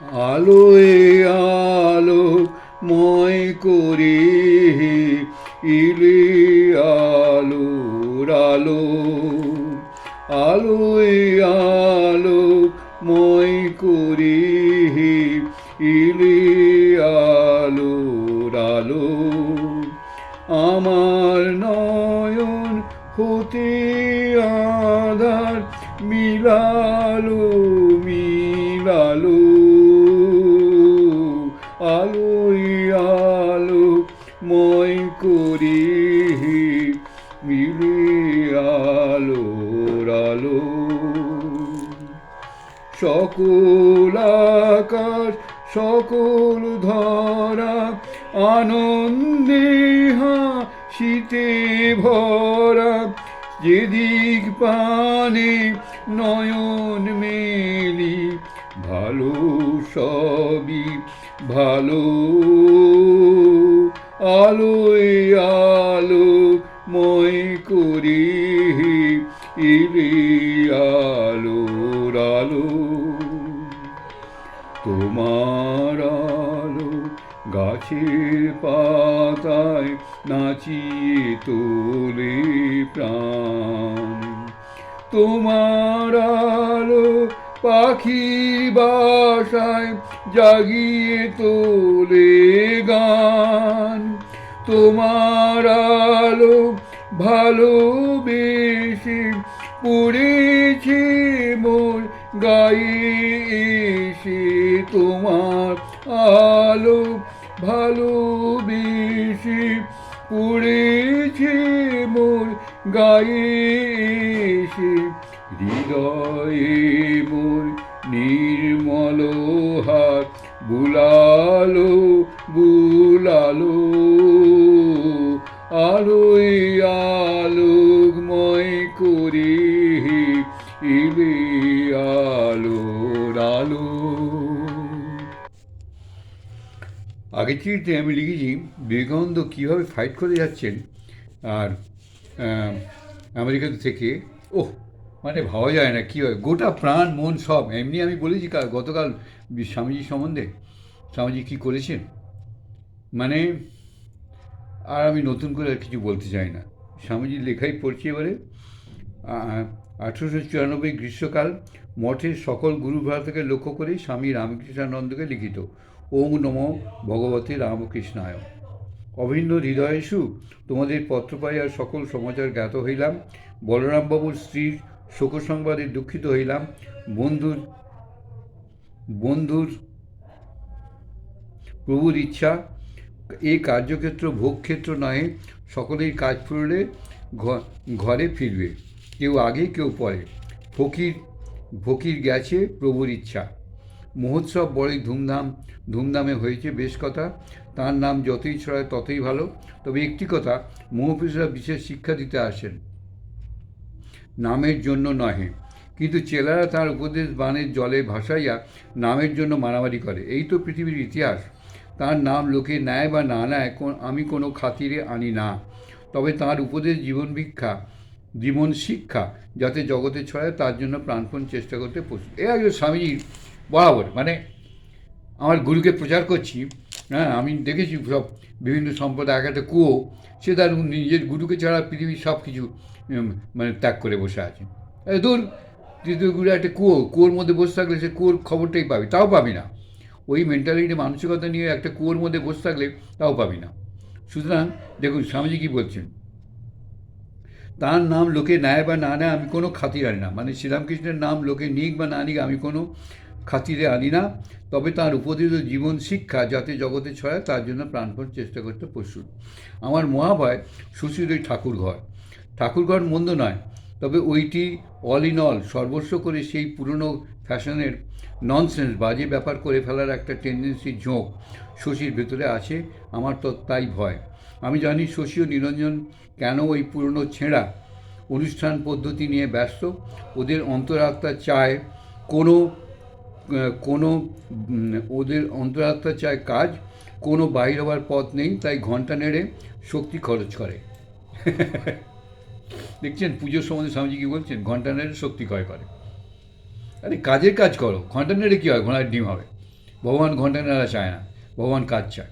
আলোয় আলো ময় করে, ইলে আলোর আলো। আলোয় আলো ময় করে, ইলে আলোর আলো। আমার নয়ন হতে আধার মিলালো। আলো সকল আকাশ, সকল ধরা, আনন্দে হাসিতে ভরা, যেদিক পানে নয়ন মেলি, ভালো সবই ভালো। আলোয় তোমার আলো গাছের পাতায় নাচিয়ে তোলে প্রাণ। তোমার আলো পাখির বাসায় জাগিয়ে তোলে গান। তোমার আলো ভালোবেসে পড়েছে মোর এসে তোমার আলো ভালোবেসে পড়েছে মোর এসে হৃদয়ে মোর নির্মল হাত বুলালো বুলালো আলোয় আগের চিঠিতে আমি লিখেছি, বিবেকানন্দ কীভাবে ফাইট করে যাচ্ছেন আর আমেরিকা থেকে, ওহ মানে ভাবা যায় না কী হয়, গোটা প্রাণ, মন সব, এমনি আমি বলেছি গতকাল স্বামীজি সম্বন্ধে, স্বামীজি কী করেছেন? মানে আর আমি নতুন করে আর কিছু বলতে চাই না। স্বামীজির লেখাই পড়ছি এবারে আঠেরোশো চুরানব্বই গ্রীষ্মকাল, মঠের সকল গুরু ভ্রাতাকে লক্ষ্য করে স্বামী রামকৃষ্ণানন্দকে লিখিত। ওং নম ভগবতী রামকৃষ্ণায়। অভিন্ন হৃদয়েষু তোমাদের পত্র পাই আর সকল সমাচার জ্ঞাত হইলাম। বলরামবাবুর স্ত্রীর শোকসংবাদে দুঃখিত হইলাম। বন্ধুর বন্ধুর প্রভুর ইচ্ছা। এই কার্যক্ষেত্র, ভোগক্ষেত্র নয় সকলেই কাজ ফুরলে ঘরে ফিরবে। কেউ আগে, কেউ পরে। ফকির ফকির গেছে, প্রভুর ইচ্ছা। মহোৎসব বড়ই ধুমধাম, ধুমধামে হয়েছে বেশ কথা। তার নাম যতই ছড়ায় ততই ভালো। তবে একটি কথা, মহাপুরুষরা বিশেষ শিক্ষা দিতে আসেন। নামের জন্য নহে। কিন্তু চেলারা তার উপদেশ বাণের জলে ভাসাইয়া নামের জন্য মারামারি করে। এই তো পৃথিবীর ইতিহাস। তার নাম লোকে নেয় বা না নেয় আমি কোনো খাতিরে আনি না। তবে তার উপদেশ জীবন ভিক্ষা, জীবন শিক্ষা, যাতে জগতে ছড়ায়, তার জন্য প্রাণপণ চেষ্টা করতে প্রস্তুত। এ একজন স্বামীজির বরাবর মানে আমার গুরুকে প্রচার করছি হ্যাঁ আমি দেখেছি সব বিভিন্ন সম্প্রদায় এক একটা কুয়ো, সে তার নিজের গুরুকে ছাড়া পৃথিবীর সব কিছু মানে ত্যাগ করে বসে আছে। ধর তৃতীয় গুরু একটা কুয়ো, কুয়োর মধ্যে বসে থাকলে সে কুয়োর খবরটাই পাবি, তাও পাবি না। ওই মেন্টালিটি মানসিকতা নিয়ে একটা কুয়োর মধ্যে বসে থাকলে তাও পাবি না। সুতরাং, দেখুন, স্বামীজি কী বলছেন? তার নাম লোকে নেয় বা না নেয় আমি কোনো খাতির আনি না। মানে শ্রীরামকৃষ্ণের নাম লোকে নিক বা না নিক আমি কোনো খাতিরে আনি না, তবে তার উপদিত জীবন শিক্ষা যাতে জগতে ছড়ায়, তার জন্য প্রাণপণ চেষ্টা করতে প্রস্তুত। আমার মহাভয় সুশীল ওই ঠাকুরঘর ঠাকুরঘর মন্দ নয়, তবে ওইটি অল ইন অল সর্বস্ব করে সেই পুরনো ফ্যাশনের ননসেন্স বাজে ব্যাপার করে ফেলার একটা টেন্ডেন্সি ঝোঁক শশীর ভেতরে আছে, আমার তো তাই ভয়। আমি জানি শশী ও নিরঞ্জন কেন ওই পুরনো ছেঁড়া অনুষ্ঠান পদ্ধতি নিয়ে ব্যস্ত। ওদের অন্তরাত্মা চায় কোনো কোনো ওদের অন্তরাত্মা চায় কাজ, কোনো বাইর হওয়ার পথ নেই, তাই ঘণ্টা নেড়ে শক্তি খরচ করে। দেখছেন পুজোর সম্বন্ধে স্বামীজি কি বলছেন? ঘণ্টা নেড়ে শক্তি ক্ষয় করে। আরে, কাজের কাজ করো। ঘণ্টা নেড়ে কী হয়? ঘোড়ার ডিম হবে। ভগবান ঘণ্টা নেড়া চায় না। ভগবান কাজ চায়।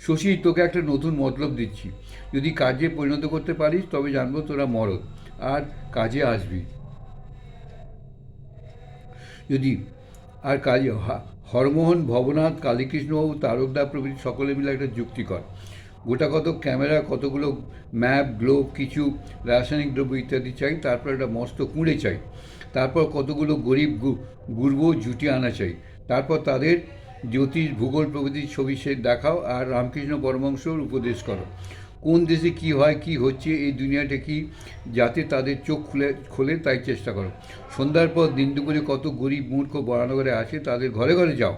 শশী, তোকে একটা নতুন মতলব দিচ্ছি। যদি কাজে পরিণত করতে পারিস, তবে জানব তোরা মরদ। আর কাজে আসবি। যদি আর কাজ হরমোহন, ভবনাথ কালীকৃষ্ণবাবু তারকদা প্রভৃতি সকলে মিলে একটা যুক্তি কর। গোটা কত ক্যামেরা, কতগুলো ম্যাপ, গ্লোব, কিছু রাসায়নিক দ্রব্য ইত্যাদি চাই, তারপর একটা মস্ত কুঁড়ে চাই। তারপর কতগুলো গরিব গুরবো জুটিয়ে আনা চাই। তারপর তাদের জ্যোতিষ, ভূগোল প্রভৃতির ছবি সে দেখাও আর রামকৃষ্ণ পরমংশর উপদেশ করো। কোন দেশে কি হয়, কি হচ্ছে, এই দুনিয়াটা কি, যাতে তাদের চোখ খুলে, খোলে, তাই চেষ্টা করো। সন্ধ্যার পর দিন দুপুরে কত গরিব মূর্খ বরানগরে আসে, তাদের ঘরে ঘরে যাও,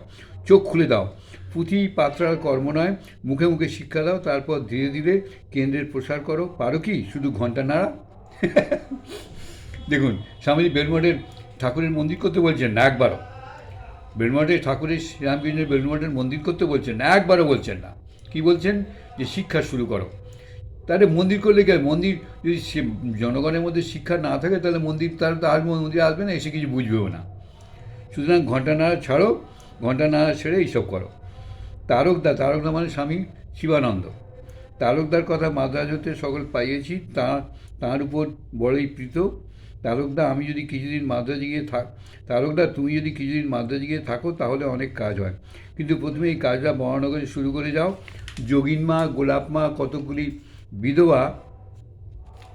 চোখ খুলে দাও। পুঁথি পাত্রার কর্ম নয়, মুখে মুখে শিক্ষা দাও, তারপর ধীরে ধীরে কেন্দ্রের প্রসার করো। পারো কি? শুধু ঘণ্টা নাড়া? দেখুন, স্বামীজি বেলমঠের ঠাকুরের মন্দির করতে বলছেন না, একবারও। বেলমঠের ঠাকুরের শ্রীরামকৃষ্ণের বেলমঠের মন্দির করতে বলছেন না, একবারও বলছেন না। কি বলছেন? যে শিক্ষা শুরু করো। তাহলে মন্দির করলে কি? মন্দির যদি সে- জনগণের মধ্যে শিক্ষা না থাকে, তাহলে মন্দির তার তো আর মন্দিরে আসবে না, এসে কিছু বুঝবেও না। সুতরাং ঘণ্টা নাড়া ছাড়ো ঘণ্টা নাড়া ছেড়ে এইসব করো। তারকদা তারকদা মানে স্বামী শিবানন্দ। তারকদার কথা মাদ্রাজ হতে সকল পাইয়েছি, তা, তার উপর বড়ই প্রীত। তারকদা, আমি যদি কিছুদিন মাদ্রাজে গিয়ে থাক তারকদা, তুমি যদি কিছুদিন মাদ্রাজে গিয়ে থাকো, তাহলে অনেক কাজ হয়। কিন্তু প্রথমে এই কাজটা বর্ণনগরে শুরু করে যাও। যোগিনমা গোলাপমা কতকগুলি বিধবা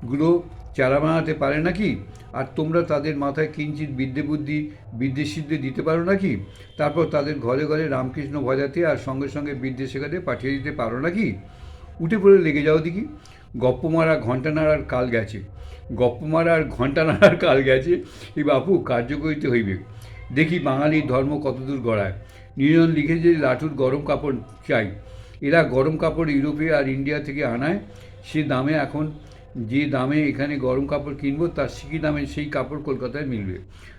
গুলো চারা বানাতে পারে নাকি? আর তোমরা তাদের মাথায় কিঞ্চিত বিদ্যে বুদ্ধি, বিদ্যে সিদ্ধে দিতে পারো নাকি? তারপর তাদের ঘরে ঘরে রামকৃষ্ণ ভজাতে আর সঙ্গে সঙ্গে বিদ্যে শেখাতে পাঠিয়ে দিতে পারো নাকি? উঠে পড়ে লেগে যাও দেখি। গপ্প মারা ঘণ্টা নাড়ার কাল গেছে। গপ্প মারা আর ঘণ্টা নাড়ার কাল গেছে। এই বাপু কার্য করিতে হইবে। দেখি বাঙালির ধর্ম কতদূর গড়ায়। নিরঞ্জন লিখেছে যে লাঠুর গরম কাপড় চাই। এরা গরম কাপড় ইউরোপে আর ইন্ডিয়া থেকে আনায়। সে দামে এখন যে দামে এখানে গরম কাপড় কিনবো, তার সিকি দামে সেই কাপড় কলকাতায় মিলবে।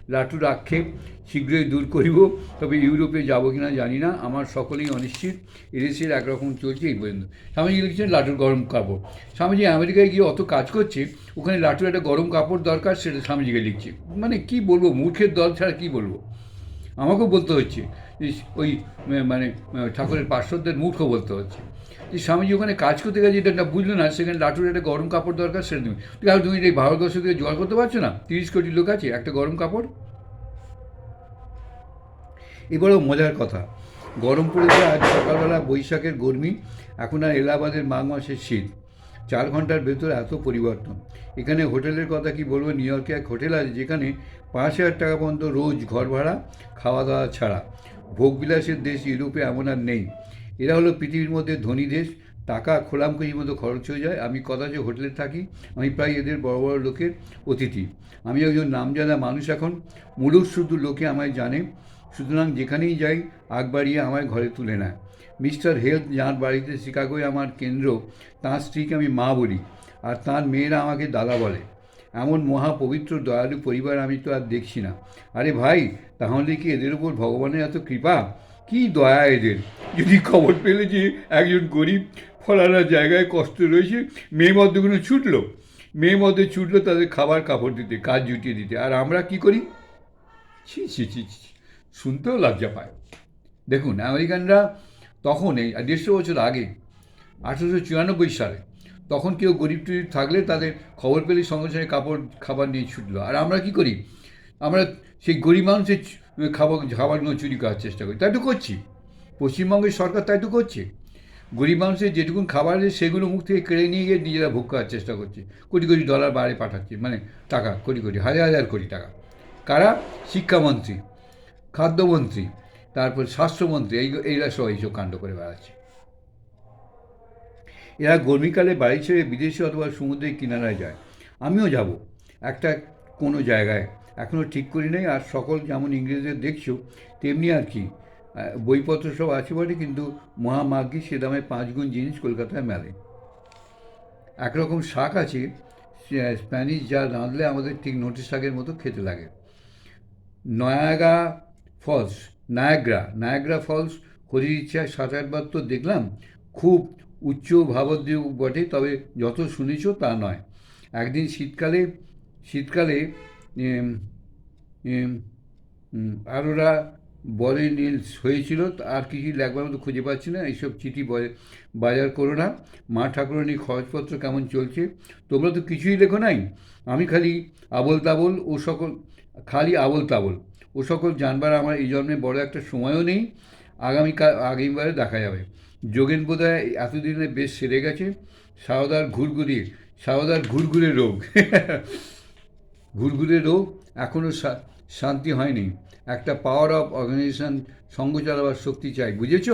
লাটুর আক্ষেপ শীঘ্রই দূর করিব, তবে ইউরোপে যাব কি না জানি না। আমার সকলেই অনিশ্চিত। এদেশের একরকম চলছে এই পর্যন্ত। স্বামীজি লিখছেন লাটুর গরম কাপড়। স্বামীজি আমেরিকায় গিয়ে অত কাজ করছে, ওখানে লাটুর একটা গরম কাপড় দরকার, সেটা স্বামীজিকে লিখছে। মানে কি বলব, মূর্খের দল ছাড়া কী বলব? আমাকেও বলতে হচ্ছে ওই মানে ঠাকুরের পার্শ্বদের মূর্খ বলতে হচ্ছে। যে স্বামীজি ওখানে কাজ করতে গেছে যেটা বুঝলো না, সেখানে লাটুর একটা গরম কাপড় দরকার, সেটা তুমি কারণ তুমি এই ভারতবর্ষ থেকে জোগাড় করতে পারছ না, তিরিশ কোটি লোক আছে, একটা গরম কাপড়? এবারেও মজার কথা, গরম পড়েছে আজ সকালবেলা বৈশাখের গরমি, এখন আর এলাহাবাদের মাঘ মাসের শীত। চার ঘণ্টার ভেতরে এত পরিবর্তন। এখানে হোটেলের কথা কি বলব? নিউ ইয়র্কে এক হোটেল আছে যেখানে পাঁচ হাজার টাকা পর্যন্ত রোজ ঘর ভাড়া খাওয়া দাওয়া ছাড়া। ভোগবিলাসের দেশ ইউরোপে এমন আর নেই। এরা হলো পৃথিবীর মধ্যে ধনী দেশ। টাকা খোলামখুলির মতো খরচ হয়ে যায়। আমি কদাচ হোটেলে থাকি, আমি প্রায় এদের বড় বড় লোকের অতিথি। আমি একজন নামজাদা মানুষ এখন। মুলুক শুধু লোকে আমায় জানে। সুতরাং যেখানেই যাই, আগ বাড়িয়ে আমায় ঘরে তুলে নেয়। মিস্টার হেলথ যাঁর বাড়িতে শিকাগোয় আমার কেন্দ্র, তাঁর স্ত্রীকে আমি মা বলি আর তাঁর মেয়েরা আমাকে দাদা বলে। এমন মহা পবিত্র দয়ালু পরিবার আমি তো আর দেখছি না। আরে ভাই, তাহলে কি এদের উপর ভগবানের এত কৃপা? কি দয়া এদের? যদি খবর পেলে যে একজন গরিব ফলানা জায়গায় কষ্ট রয়েছে মেয়ে মধ্যগুলো ছুটলো? মেয়ে মধ্যে ছুটলো তাদের খাবার কাপড় দিতে, কাজ জুটিয়ে দিতে। আর আমরা কি করি? ছি ছি ছি। শুনতেও লজ্জা পায়। দেখুন, আমেরিকানরা তখন এই দেড়শো বছর আগে, আঠেরোশো চুরানব্বই সালে, তখন কেউ গরিব টরিব থাকলে তাদের খবর পেলে সঙ্গে সঙ্গে কাপড়, খাবার নিয়ে ছুটলো। আর আমরা কি করি? আমরা সেই গরিব মানুষের খাবার, খাবারগুলো চুরি করার চেষ্টা করি। তাই তো করছি। পশ্চিমবঙ্গের সরকার তাই তো করছে। গরিব মানুষের যেটুকুন খাবার আছে, সেগুলো মুখ থেকে কেড়ে নিয়ে গিয়ে নিজেরা ভোগ করার চেষ্টা করছে। কোটি কোটি ডলার বাইরে পাঠাচ্ছে মানে টাকা, কোটি কোটি, হাজার হাজার কোটি টাকা। কারা? শিক্ষামন্ত্রী, খাদ্যমন্ত্রী তারপর স্বাস্থ্যমন্ত্রী, এই এইরা সব এইসব কাণ্ড করে বেড়াচ্ছে। এরা গরমিকালে বাড়ি ছেড়ে বিদেশে অথবা সমুদ্রের কিনারায় যায়। আমিও যাব। একটা কোনো জায়গায়। এখনও ঠিক করি নাই। আর সকল যেমন ইংরেজদের দেখছ, তেমনি আর কি। বইপত্র সব আছে বটে, কিন্তু মহামাগ্যী সে দামে পাঁচ গুণ জিনিস কলকাতায় মেলে। একরকম শাক আছে স্প্যানিশ, যা রাঁধলে আমাদের ঠিক নোটিশ শাকের মতো খেতে লাগে। Niagara falls Niagara Niagara falls হরির ইচ্ছায় সাত আটবার তো দেখলাম। খুব উচ্চ ভাবোদ্বেগ বটে, তবে যত শুনেছ তা নয়। একদিন শীতকালে শীতকালে আরোরা বলে নীল হয়েছিল, আর কিছু লেখবার মতো খুঁজে পাচ্ছি না, এইসব চিঠি বাজার করো না। মা ঠাকুরানির খরচপত্র কেমন চলছে? তোমরা তো কিছুই লেখো নাই। আমি খালি আবল তাবল ও সকল, খালি আবল তাবল ও সকল জানবার আমার এই জন্মে বড় একটা সময়ও নেই। আগামীকাল আগামীবারে দেখা যাবে। যোগেন বোধহয় এতদিনে বেশ সেরে গেছে। সারদার ঘুরঘুরি, সারদার ঘুরঘুরে রোগ। ঘুরঘুরে রোগ এখনও শান্তি হয়নি। একটা পাওয়ার অফ অর্গানাইজেশন সঙ্গ চালাবার শক্তি চাই, বুঝেছ?